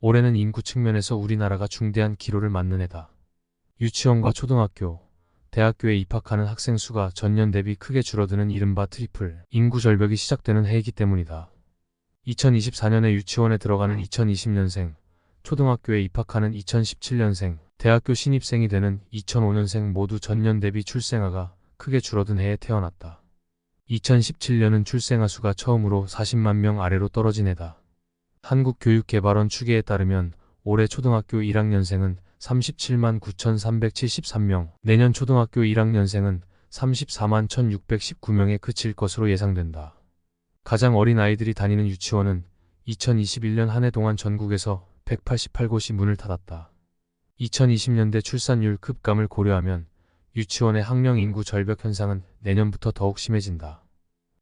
올해는 인구 측면에서 우리나라가 중대한 기로를 맞는 해다. 유치원과 초등학교, 대학교에 입학하는 학생 수가 전년 대비 크게 줄어드는 이른바 트리플 인구 절벽이 시작되는 해이기 때문이다. 2024년에 유치원에 들어가는 2020년생, 초등학교에 입학하는 2017년생, 대학교 신입생이 되는 2005년생 모두 전년 대비 출생아가 크게 줄어든 해에 태어났다. 2017년은 출생아 수가 처음으로 40만 명 아래로 떨어진 해다. 한국교육개발원 추계에 따르면 올해 초등학교 1학년생은 37만 9,373명, 내년 초등학교 1학년생은 34만 1,619명에 그칠 것으로 예상된다. 가장 어린 아이들이 다니는 유치원은 2021년 한 해 동안 전국에서 188곳이 문을 닫았다. 2020년대 출산율 급감을 고려하면 유치원의 학령 인구 절벽 현상은 내년부터 더욱 심해진다.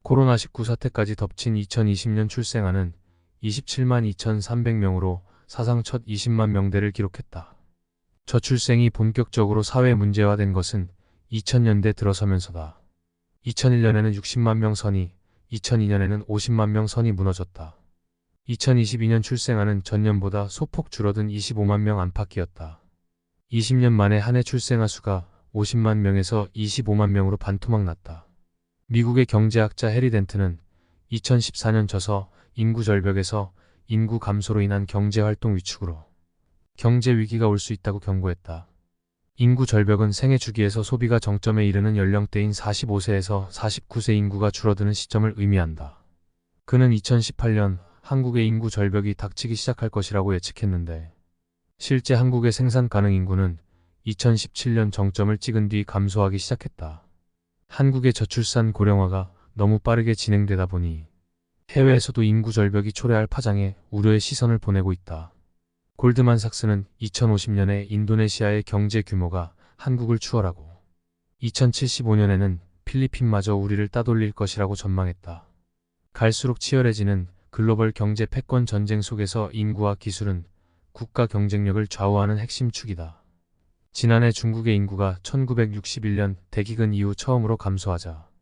코로나19 사태까지 덮친 2020년 출생아는 27만 2,300명으로 사상 첫 20만 명대를 기록했다. 저출생이 본격적으로 사회 문제화된 것은 2000년대 들어서면서다. 2001년에는 60만 명 선이, 2002년에는 50만 명 선이 무너졌다. 2022년 출생아는 전년보다 소폭 줄어든 25만 명 안팎이었다. 20년 만에 한 해 출생아 수가 50만 명에서 25만 명으로 반토막 났다. 미국의 경제학자 해리 덴트는 2014년 저서 인구 절벽에서 인구 감소로 인한 경제 활동 위축으로 경제 위기가 올 수 있다고 경고했다. 인구 절벽은 생애 주기에서 소비가 정점에 이르는 연령대인 45세에서 49세 인구가 줄어드는 시점을 의미한다. 그는 2018년 한국의 인구 절벽이 닥치기 시작할 것이라고 예측했는데 실제 한국의 생산 가능 인구는 2017년 정점을 찍은 뒤 감소하기 시작했다. 한국의 저출산 고령화가 너무 빠르게 진행되다 보니 해외에서도 인구 절벽이 초래할 파장에 우려의 시선을 보내고 있다. 골드만삭스는 2050년에 인도네시아의 경제 규모가 한국을 추월하고 2075년에는 필리핀마저 우리를 따돌릴 것이라고 전망했다. 갈수록 치열해지는 글로벌 경제 패권 전쟁 속에서 인구와 기술은 국가 경쟁력을 좌우하는 핵심 축이다. 지난해 중국의 인구가 1961년 대기근 이후 처음으로 감소하자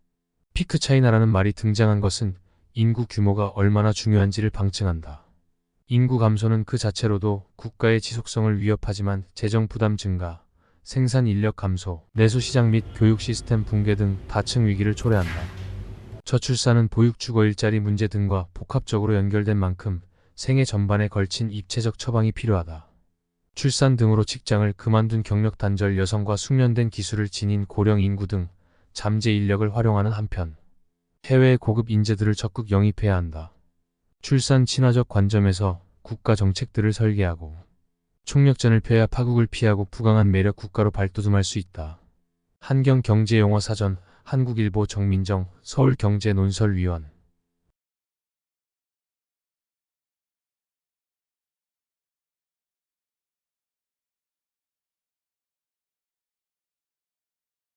피크 차이나라는 말이 등장한 것은 인구 규모가 얼마나 중요한지를 방증한다. 인구 감소는 그 자체로도 국가의 지속성을 위협하지만 재정 부담 증가, 생산 인력 감소, 내수 시장 및 교육 시스템 붕괴 등 다층 위기를 초래한다. 저출산은 보육 주거 일자리 문제 등과 복합적으로 연결된 만큼 생애 전반에 걸친 입체적 처방이 필요하다. 출산 등으로 직장을 그만둔 경력 단절 여성과 숙련된 기술을 지닌 고령 인구 등 잠재 인력을 활용하는 한편 해외의 고급 인재들을 적극 영입해야 한다. 출산 친화적 관점에서 국가 정책들을 설계하고 총력전을 펴야 파국을 피하고 부강한 매력 국가로 발돋움할 수 있다. 한경경제용어사전 한국일보 정민정 서울경제논설위원